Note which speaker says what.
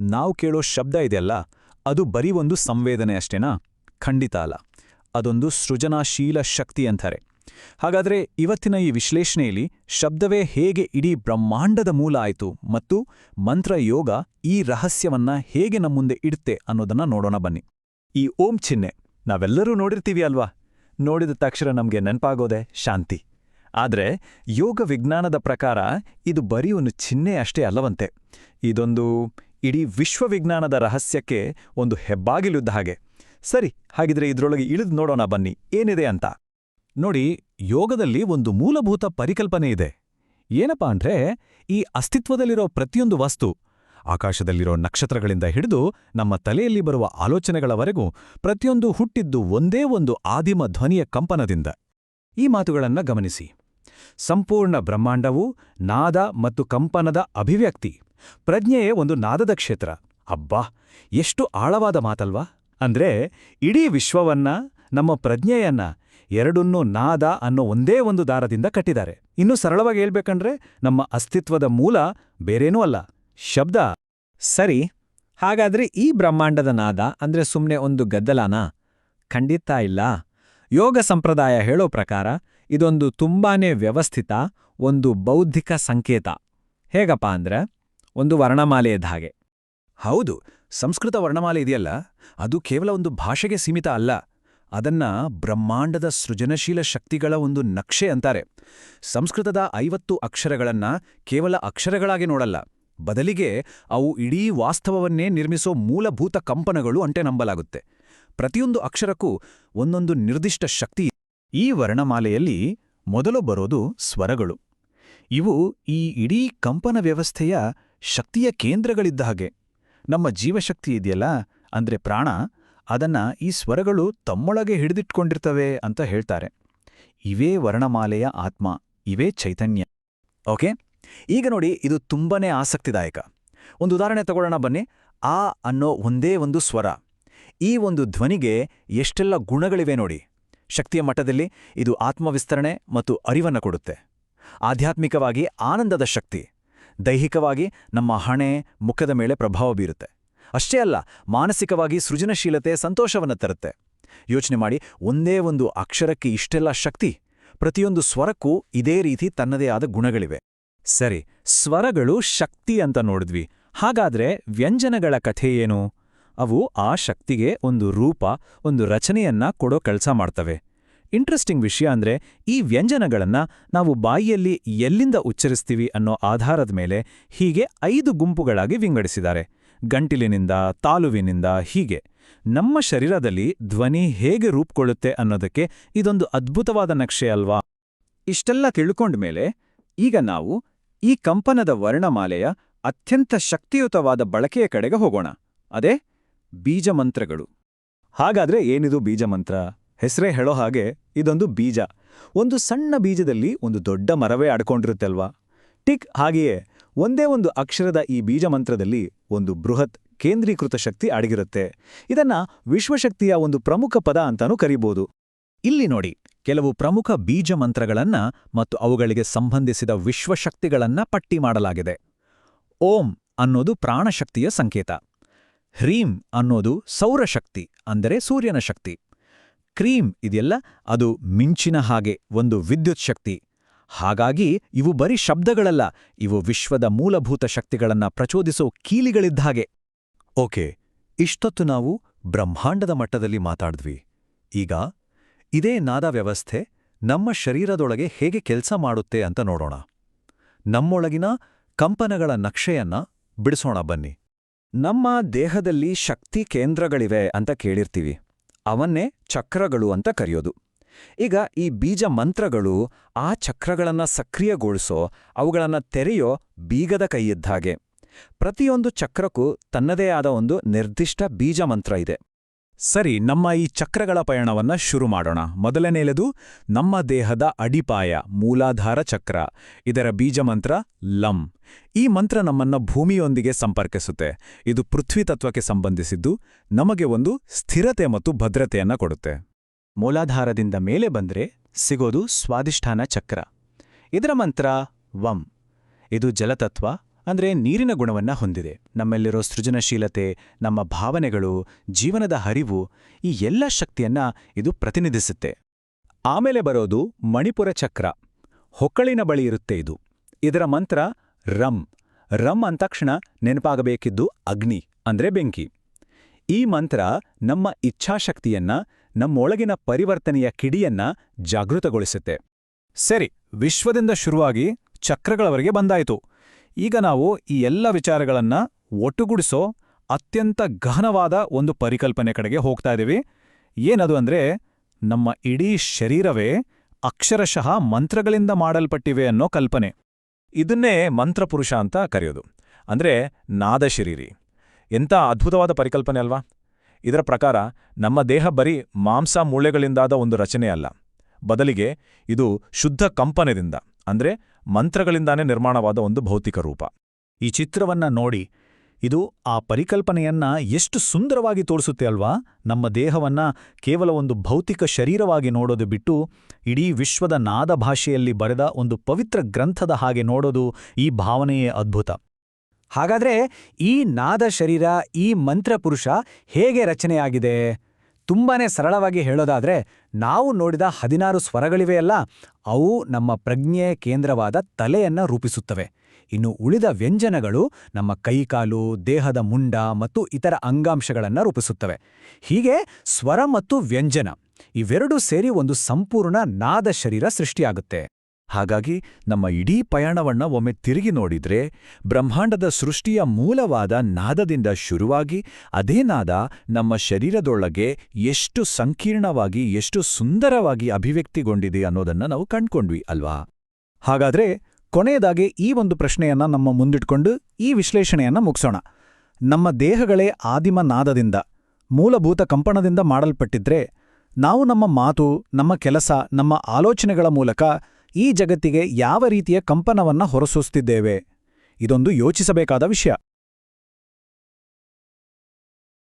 Speaker 1: ನಾವು ಕೇಳೋ ಶಬ್ದ ಇದೆಯಲ್ಲ, ಅದು ಬರೀ ಒಂದು ಸಂವೇದನೆ ಅಷ್ಟೇನಾ? ಖಂಡಿತ ಅಲ್ಲ. ಅದೊಂದು ಸೃಜನಾಶೀಲ ಶಕ್ತಿ ಅಂತಾರೆ. ಹಾಗಾದರೆ ಇವತ್ತಿನ ಈ ವಿಶ್ಲೇಷಣೆಯಲ್ಲಿ ಶಬ್ದವೇ ಹೇಗೆ ಇಡೀ ಬ್ರಹ್ಮಾಂಡದ ಮೂಲ ಆಯಿತು ಮತ್ತು ಮಂತ್ರ ಯೋಗ ಈ ರಹಸ್ಯವನ್ನ ಹೇಗೆ ನಮ್ಮುಂದೆ ಇಡುತ್ತೆ ಅನ್ನೋದನ್ನ ನೋಡೋಣ ಬನ್ನಿ. ಈ ಓಂ ಚಿಹ್ನೆ ನಾವೆಲ್ಲರೂ ನೋಡಿರ್ತೀವಿ ಅಲ್ವಾ? ನೋಡಿದ ತಕ್ಷಣ ನಮಗೆ ನೆನಪಾಗೋದೆ ಶಾಂತಿ. ಆದರೆ ಯೋಗ ವಿಜ್ಞಾನದ ಪ್ರಕಾರ ಇದು ಬರೀ ಒಂದು ಚಿಹ್ನೆ ಅಷ್ಟೇ ಅಲ್ಲವಂತೆ. ಇದೊಂದು ಇಡೀ ವಿಶ್ವವಿಜ್ಞಾನದ ರಹಸ್ಯಕ್ಕೆ ಒಂದು ಹೆಬ್ಬಾಗಿಲುದ್ದ ಹಾಗೆ. ಸರಿ, ಹಾಗಿದ್ರೆ ಇದ್ರೊಳಗೆ ಇಳಿದು ನೋಡೋಣ ಬನ್ನಿ, ಏನಿದೆ ಅಂತ. ನೋಡಿ, ಯೋಗದಲ್ಲಿ ಒಂದು ಮೂಲಭೂತ ಪರಿಕಲ್ಪನೆ ಇದೆ. ಏನಪ್ಪಾ ಅಂದ್ರೆ, ಈ ಅಸ್ತಿತ್ವದಲ್ಲಿರೋ ಪ್ರತಿಯೊಂದು ವಸ್ತು, ಆಕಾಶದಲ್ಲಿರೋ ನಕ್ಷತ್ರಗಳಿಂದ ಹಿಡಿದು ನಮ್ಮ ತಲೆಯಲ್ಲಿ ಬರುವ ಆಲೋಚನೆಗಳವರೆಗೂ ಪ್ರತಿಯೊಂದು ಹುಟ್ಟಿದ್ದು ಒಂದೇ ಒಂದು ಆದಿಮ ಧ್ವನಿಯ ಕಂಪನದಿಂದ. ಈ ಮಾತುಗಳನ್ನ ಗಮನಿಸಿ. ಸಂಪೂರ್ಣ ಬ್ರಹ್ಮಾಂಡವು ನಾದ ಮತ್ತು ಕಂಪನದ ಅಭಿವ್ಯಕ್ತಿ. ಪ್ರಜ್ಞೆಯೇ ಒಂದು ನಾದದ ಕ್ಷೇತ್ರ. ಅಬ್ಬಾ, ಎಷ್ಟು ಆಳವಾದ ಮಾತಲ್ವಾ. ಅಂದ್ರೆ, ಇಡೀ ವಿಶ್ವವನ್ನ, ನಮ್ಮ ಪ್ರಜ್ಞೆಯನ್ನ ಎರಡನ್ನೂ ನಾದ ಅನ್ನೋ ಒಂದೇ ಒಂದು ದಾರದಿಂದ ಕಟ್ಟಿದ್ದಾರೆ. ಇನ್ನು ಸರಳವಾಗಿ ಹೇಳ್ಬೇಕಂದ್ರೆ, ನಮ್ಮ ಅಸ್ತಿತ್ವದ ಮೂಲ ಬೇರೇನೂ ಅಲ್ಲ. ಶಬ್ದ.
Speaker 2: ಸರಿ, ಹಾಗಾದ್ರೆ ಈ ಬ್ರಹ್ಮಾಂಡದ ನಾದ, ಅಂದ್ರೆ ಸುಮ್ಮನೆ ಒಂದು ಗದ್ದಲಾನ. ಖಂಡಿತ ಇಲ್ಲ. ಯೋಗ ಸಂಪ್ರದಾಯ ಹೇಳೋ ಪ್ರಕಾರ, ಇದೊಂದು ತುಂಬಾನೇ ವ್ಯವಸ್ಥಿತ, ಒಂದು ಬೌದ್ಧಿಕ ಸಂಕೇತ. ಹೇಗಪ್ಪ ಅಂದ್ರೆ ಒಂದು ವರ್ಣಮಾಲೆಯದ ಹಾಗೆ.
Speaker 1: ಹೌದು, ಸಂಸ್ಕೃತ ವರ್ಣಮಾಲೆ ಇದೆಯಲ್ಲ? ಅದು ಕೇವಲ ಒಂದು ಭಾಷೆಗೆ ಸೀಮಿತ ಅಲ್ಲ. ಅದನ್ನ ಬ್ರಹ್ಮಾಂಡದ ಸೃಜನಶೀಲ ಶಕ್ತಿಗಳ ಒಂದು ನಕ್ಷೆ ಅಂತಾರೆ. ಸಂಸ್ಕೃತದ ಐವತ್ತು ಅಕ್ಷರಗಳನ್ನ ಕೇವಲ ಅಕ್ಷರಗಳಾಗಿ ನೋಡಲ್ಲ. ಬದಲಿಗೆ ಅವು ಇಡೀ ವಾಸ್ತವವನ್ನೇ ನಿರ್ಮಿಸೋ ಮೂಲಭೂತ ಕಂಪನಗಳು ಅಂಟೆ ನಂಬಲಾಗುತ್ತೆ. ಪ್ರತಿಯೊಂದು ಅಕ್ಷರಕ್ಕೂ ಒಂದೊಂದು ನಿರ್ದಿಷ್ಟ ಶಕ್ತಿ ಈ ವರ್ಣಮಾಲೆಯಲ್ಲಿ ಮೊದಲು ಬರೋದು ಸ್ವರಗಳು. ಇವು ಈ ಇಡೀ ಕಂಪನ ವ್ಯವಸ್ಥೆಯ ಶಕ್ತಿಯ ಕೇಂದ್ರಗಳಿದ್ದ ಹಾಗೆ. ನಮ್ಮ ಜೀವಶಕ್ತಿ ಇದೆಯಲ್ಲ? ಅಂದ್ರೆ ಪ್ರಾಣ, ಅದನ್ನ ಈ ಸ್ವರಗಳು ತಮ್ಮೊಳಗೆ ಹಿಡಿದಿಟ್ಕೊಂಡಿರ್ತವೆ ಅಂತ ಹೇಳ್ತಾರೆ. ಇವೇ ವರ್ಣಮಾಲೆಯ ಆತ್ಮ, ಇವೇ ಚೈತನ್ಯ. ಓಕೆ? ಈಗ ನೋಡಿ, ಇದು ತುಂಬನೇ ಆಸಕ್ತಿದಾಯಕ. ಒಂದು ಉದಾಹರಣೆ ತಗೊಳ್ಳೋಣ ಬನ್ನಿ. ಆ ಅನ್ನೋ ಒಂದೇ ಒಂದು ಸ್ವರ. ಈ ಒಂದು ಧ್ವನಿಗೆ ಎಷ್ಟೆಲ್ಲ ಗುಣಗಳಿವೆ ನೋಡಿ. ಶಕ್ತಿಯ ಮಟ್ಟದಲ್ಲಿ ಇದು ಆತ್ಮವಿಸ್ತರಣೆ ಮತ್ತು ಅರಿವನ್ನು ಕೊಡುತ್ತೆ. ಆಧ್ಯಾತ್ಮಿಕವಾಗಿ ಆನಂದದ ಶಕ್ತಿ. ದೈಹಿಕವಾಗಿ ನಮ್ಮ ಹಣೆ ಮುಖದ ಮೇಲೆ ಪ್ರಭಾವ ಬೀರುತ್ತೆ. ಅಷ್ಟೇ ಅಲ್ಲ, ಮಾನಸಿಕವಾಗಿ ಸೃಜನಶೀಲತೆ ಸಂತೋಷವನ್ನು ತರುತ್ತೆ. ಯೋಚನೆ ಮಾಡಿ, ಒಂದೇ ಒಂದು ಅಕ್ಷರಕ್ಕೆ ಇಷ್ಟೆಲ್ಲ ಶಕ್ತಿ, ಪ್ರತಿಯೊಂದು ಸ್ವರಕ್ಕೂ ಇದೇ ರೀತಿ ತನ್ನದೇ ಆದ ಗುಣಗಳಿವೆ. ಸರಿ, ಸ್ವರಗಳು ಶಕ್ತಿ ಅಂತ ನೋಡಿದ್ವಿ. ಹಾಗಾದ್ರೆ ವ್ಯಂಜನಗಳ ಕಥೆ ಏನು? ಅವು ಆ ಶಕ್ತಿಗೆ ಒಂದು ರೂಪ, ಒಂದು ರಚನೆಯನ್ನ ಕೊಡೋ ಕೆಲಸ ಮಾಡ್ತವೆ. ಇಂಟ್ರೆಸ್ಟಿಂಗ್ ವಿಷಯ ಅಂದ್ರೆ ಈ ವ್ಯಂಜನಗಳನ್ನ ನಾವು ಬಾಯಿಯಲ್ಲಿ ಎಲ್ಲಿಂದ ಉಚ್ಚರಿಸ್ತೀವಿ ಅನ್ನೋ ಆಧಾರದ ಮೇಲೆ ಹೀಗೆ ಐದು ಗುಂಪುಗಳಾಗಿ ವಿಂಗಡಿಸಿದ್ದಾರೆ. ಗಂಟಿಲಿನಿಂದ, ತಾಲುವಿನಿಂದ ಹೀಗೆ. ನಮ್ಮ ಶರೀರದಲ್ಲಿ ಧ್ವನಿ ಹೇಗೆ ರೂಪುಕೊಳ್ಳುತ್ತೆ ಅನ್ನೋದಕ್ಕೆ ಇದೊಂದು ಅದ್ಭುತವಾದ ನಕ್ಷೆ ಅಲ್ವಾ? ಇಷ್ಟೆಲ್ಲ ತಿಳ್ಕೊಂಡ್ಮೇಲೆ ಈಗ ನಾವು ಈ ಕಂಪನದ ವರ್ಣಮಾಲೆಯ ಅತ್ಯಂತ ಶಕ್ತಿಯುತವಾದ ಬಳಕೆಯ ಕಡೆಗೆ ಹೋಗೋಣ. ಅದೇ ಬೀಜಮಂತ್ರಗಳು. ಹಾಗಾದ್ರೆ ಏನಿದು ಬೀಜಮಂತ್ರ? ಹೆಸರೇ ಹೇಳೋ ಹಾಗೆ ಇದೊಂದು ಬೀಜ. ಒಂದು ಸಣ್ಣ ಬೀಜದಲ್ಲಿ ಒಂದು ದೊಡ್ಡ ಮರವೇ ಅಡ್ಕೊಂಡಿರುತ್ತಲ್ವಾ ಟಿಕ್ ಹಾಗೆಯೇ ಒಂದೇ ಒಂದು ಅಕ್ಷರದ ಈ ಬೀಜ ಮಂತ್ರದಲ್ಲಿ ಒಂದು ಬೃಹತ್ ಕೇಂದ್ರೀಕೃತ ಶಕ್ತಿ ಅಡಗಿರುತ್ತೆ ಇದನ್ನ ವಿಶ್ವಶಕ್ತಿಯ ಒಂದು ಪ್ರಮುಖ ಪದ ಅಂತಾನೂ ಕರೀಬೋದು. ಇಲ್ಲಿ ನೋಡಿ, ಕೆಲವು ಪ್ರಮುಖ ಬೀಜ ಮಂತ್ರಗಳನ್ನ ಮತ್ತು ಅವುಗಳಿಗೆ ಸಂಬಂಧಿಸಿದ ವಿಶ್ವಶಕ್ತಿಗಳನ್ನ ಪಟ್ಟಿ ಮಾಡಲಾಗಿದೆ. ಓಂ ಅನ್ನೋದು ಪ್ರಾಣಶಕ್ತಿಯ ಸಂಕೇತ. ಹ್ರೀಂ ಅನ್ನೋದು ಸೌರಶಕ್ತಿ, ಅಂದರೆ ಸೂರ್ಯನ ಶಕ್ತಿ. ಕ್ರೀಂ ಇದೆಲ್ಲ ಅದು ಮಿಂಚಿನ ಹಾಗೆ ಒಂದು ವಿದ್ಯುತ್ ಶಕ್ತಿ. ಹಾಗಾಗಿ ಇವು ಬರೀ ಶಬ್ದಗಳಲ್ಲ, ಇವು ವಿಶ್ವದ ಮೂಲಭೂತ ಶಕ್ತಿಗಳನ್ನ ಪ್ರಚೋದಿಸೋ ಕೀಲಿಗಳಿದ್ದ ಹಾಗೆ. ಓಕೆ, ಇಷ್ಟೊತ್ತು ನಾವು ಬ್ರಹ್ಮಾಂಡದ ಮಟ್ಟದಲ್ಲಿ ಮಾತಾಡಿದ್ವಿ. ಈಗ ಇದೇ ನಾದ ವ್ಯವಸ್ಥೆ ನಮ್ಮ ಶರೀರದೊಳಗೆ ಹೇಗೆ ಕೆಲಸ ಮಾಡುತ್ತೆ ಅಂತ ನೋಡೋಣ. ನಮ್ಮೊಳಗಿನ ಕಂಪನಗಳ ನಕ್ಷೆಯನ್ನ ಬಿಡಿಸೋಣ ಬನ್ನಿ. ನಮ್ಮ ದೇಹದಲ್ಲಿ ಶಕ್ತಿ ಕೇಂದ್ರಗಳಿವೆ ಅಂತ ಕೇಳಿರ್ತೀವಿ. ಅವನ್ನೇ ಚಕ್ರಗಳು ಅಂತ ಕರೆಯೋದು. ಈಗ ಈ ಬೀಜ ಮಂತ್ರಗಳು ಆ ಚಕ್ರಗಳನ್ನ ಸಕ್ರಿಯಗೊಳಿಸೋ, ಅವುಗಳನ್ನು ತೆರೆಯೋ ಬೀಗದ ಕೈಯಿದ್ದಾಗೆ ಪ್ರತಿಯೊಂದು ಚಕ್ರಕ್ಕೂ ತನ್ನದೇ ಆದ ಒಂದು ನಿರ್ದಿಷ್ಟ ಬೀಜ ಮಂತ್ರ ಇದೆ. ಸರಿ, ನಮ್ಮ ಈ ಚಕ್ರಗಳ ಪಯಣವನ್ನ ಶುರು ಮಾಡೋಣ. ಮೊದಲನೆಯದು, ನಮ್ಮ ದೇಹದ ಅಡಿಪಾಯ, ಮೂಲಾಧಾರ ಚಕ್ರ, ಇದರ ಬೀಜಮಂತ್ರ ಲಂ. ಈ ಮಂತ್ರ ನಮ್ಮನ್ನ ಭೂಮಿಯೊಂದಿಗೆ ಸಂಪರ್ಕಿಸುತ್ತೆ. ಇದು ಪೃಥ್ವಿ ತತ್ವಕ್ಕೆ ಸಂಬಂಧಿಸಿದ್ದು, ನಮಗೆ ಒಂದು ಸ್ಥಿರತೆ ಮತ್ತು ಭದ್ರತೆಯನ್ನ ಕೊಡುತ್ತೆ. ಮೂಲಾಧಾರದಿಂದ ಮೇಲೆ ಬಂದ್ರೆ ಸಿಗೋದು ಸ್ವಾದಿಷ್ಠಾನ ಚಕ್ರ. ಇದರ ಮಂತ್ರ ವಂ. ಇದು ಜಲತತ್ವ ಅಂದ್ರೆ ನೀರಿನ ಗುಣವನ್ನ ಹೊಂದಿದೆ. ನಮ್ಮಲ್ಲಿರೋ ಸೃಜನಶೀಲತೆ, ನಮ್ಮ ಭಾವನೆಗಳು, ಜೀವನದ ಹರಿವು ಈ ಎಲ್ಲ ಶಕ್ತಿಯನ್ನ ಇದು ಪ್ರತಿನಿಧಿಸುತ್ತೆ. ಆಮೇಲೆ ಬರೋದು ಮಣಿಪುರ ಚಕ್ರ. ಹೊಕ್ಕಳಿನ ಬಳಿ ಇರುತ್ತೆ ಇದು. ಇದರ ಮಂತ್ರ ರಂ. ರಂ ಅಂತಕ್ಷಣ ನೆನಪಾಗಬೇಕಿದ್ದು ಅಗ್ನಿ, ಅಂದ್ರೆ ಬೆಂಕಿ. ಈ ಮಂತ್ರ ನಮ್ಮ ಇಚ್ಛಾಶಕ್ತಿಯನ್ನ, ನಮ್ಮೊಳಗಿನ ಪರಿವರ್ತನೆಯ ಕಿಡಿಯನ್ನ ಜಾಗೃತಗೊಳಿಸುತ್ತೆ. ಸರಿ, ವಿಶ್ವದಿಂದ ಶುರುವಾಗಿ ಚಕ್ರಗಳವರೆಗೆ ಬಂದಾಯಿತು. ಈಗ ನಾವು ಈ ಎಲ್ಲ ವಿಚಾರಗಳನ್ನ ಒಟ್ಟುಗೂಡಿಸೋ ಅತ್ಯಂತ ಗಹನವಾದ ಒಂದು ಪರಿಕಲ್ಪನೆ ಕಡೆಗೆ ಹೋಗ್ತಾ ಇದ್ದೀವಿ ಏನದು ಅಂದ್ರೆ ನಮ್ಮ ಇಡೀ ಶರೀರವೇ ಅಕ್ಷರಶಃ ಮಂತ್ರಗಳಿಂದ ಮಾಡಲ್ಪಟ್ಟಿವೆ ಅನ್ನೋ ಕಲ್ಪನೆ. ಇದನ್ನೇ ಮಂತ್ರಪುರುಷ ಅಂತ ಕರೆಯೋದು. ಅಂದ್ರೆ ನಾದ ಶರೀರಿ ಎಂಥ ಅದ್ಭುತವಾದ ಪರಿಕಲ್ಪನೆ ಅಲ್ವಾ? ಇದರ ಪ್ರಕಾರ ನಮ್ಮ ದೇಹ ಬರೀ ಮಾಂಸ ಮೂಳೆಗಳಿಂದಾದ ಒಂದು ರಚನೆ ಅಲ್ಲ. ಬದಲಿಗೆ ಇದು ಶುದ್ಧ ಕಂಪನದಿಂದ. ಅಂದ್ರೆ ಮಂತ್ರಗಳಿಂದಾನೇ ನಿರ್ಮಾಣವಾದ ಒಂದು ಭೌತಿಕ ರೂಪ. ಈ ಚಿತ್ರವನ್ನ ನೋಡಿ, ಇದು ಆ ಪರಿಕಲ್ಪನೆಯನ್ನ ಎಷ್ಟು ಸುಂದರವಾಗಿ ತೋರಿಸುತ್ತೆ ಅಲ್ವಾ? ನಮ್ಮ ದೇಹವನ್ನ ಕೇವಲ ಒಂದು ಭೌತಿಕ ಶರೀರವಾಗಿ ನೋಡೋದು ಬಿಟ್ಟು, ಇಡೀ ವಿಶ್ವದ ನಾದ ಭಾಷೆಯಲ್ಲಿ ಬರೆದ ಒಂದು ಪವಿತ್ರ ಗ್ರಂಥದ ಹಾಗೆ ನೋಡೋದು ಈ ಭಾವನೆಯೇ ಅದ್ಭುತ.
Speaker 2: ಹಾಗಾದ್ರೆ ಈ ನಾದ ಶರೀರ, ಈ ಮಂತ್ರಪುರುಷ ಹೇಗೆ ರಚನೆಯಾಗಿದೆ? ತುಂಬಾನೇ ಸರಳವಾಗಿ ಹೇಳೋದಾದರೆ, ನಾವು ನೋಡಿದ ಹದಿನಾರು ಸ್ವರಗಳಿವೆಯಲ್ಲ ಅವು ನಮ್ಮ ಪ್ರಜ್ಞೆಯ ಕೇಂದ್ರವಾದ ತಲೆಯನ್ನು ರೂಪಿಸುತ್ತವೆ. ಇನ್ನು ಉಳಿದ ವ್ಯಂಜನಗಳು ನಮ್ಮ ಕೈಕಾಲು, ದೇಹದ ಮುಂಡ ಮತ್ತು ಇತರ ಅಂಗಾಂಶಗಳನ್ನು ರೂಪಿಸುತ್ತವೆ. ಹೀಗೆ ಸ್ವರ ಮತ್ತು ವ್ಯಂಜನ ಇವೆರಡೂ ಸೇರಿ ಒಂದು ಸಂಪೂರ್ಣ ನಾದ ಶರೀರ ಸೃಷ್ಟಿಯಾಗುತ್ತೆ.
Speaker 1: ಹಾಗಾಗಿ ನಮ್ಮ ಇಡೀ ಪಯಣವನ್ನ ಒಮ್ಮೆ ತಿರುಗಿ ನೋಡಿದ್ರೆ ಬ್ರಹ್ಮಾಂಡದ ಸೃಷ್ಟಿಯ ಮೂಲವಾದ ನಾದದಿಂದ ಶುರುವಾಗಿ ಅದೇ ನಾದ ನಮ್ಮ ಶರೀರದೊಳಗೆ ಎಷ್ಟು ಸಂಕೀರ್ಣವಾಗಿ, ಎಷ್ಟು ಸುಂದರವಾಗಿ ಅಭಿವ್ಯಕ್ತಿಗೊಂಡಿದೆ ಅನ್ನೋದನ್ನ ನಾವು ಕಂಡ್ಕೊಂಡ್ವಿ ಅಲ್ವಾ?
Speaker 2: ಹಾಗಾದ್ರೆ ಕೊನೆಯದಾಗಿ ಈ ಒಂದು ಪ್ರಶ್ನೆಯನ್ನ ನಮ್ಮ ಮುಂದಿಟ್ಕೊಂಡು ಈ ವಿಶ್ಲೇಷಣೆಯನ್ನ ಮುಗಿಸೋಣ. ನಮ್ಮ ದೇಹಗಳೇ ಆದಿಮ ನಾದದಿಂದ, ಮೂಲಭೂತ ಕಂಪನದಿಂದ ಮಾಡಲ್ಪಟ್ಟಿದ್ರೆ ನಾವು ನಮ್ಮ ಮಾತು, ನಮ್ಮ ಕೆಲಸ, ನಮ್ಮ ಆಲೋಚನೆಗಳ ಮೂಲಕ ಈ ಜಗತ್ತಿಗೆ ಯಾವ ರೀತಿಯ ಕಂಪನವನ್ನ ಹೊರಸೂಸ್ತಿದ್ದೇವೆ ಇದೊಂದು ಯೋಚಿಸಬೇಕಾದ ವಿಷಯ.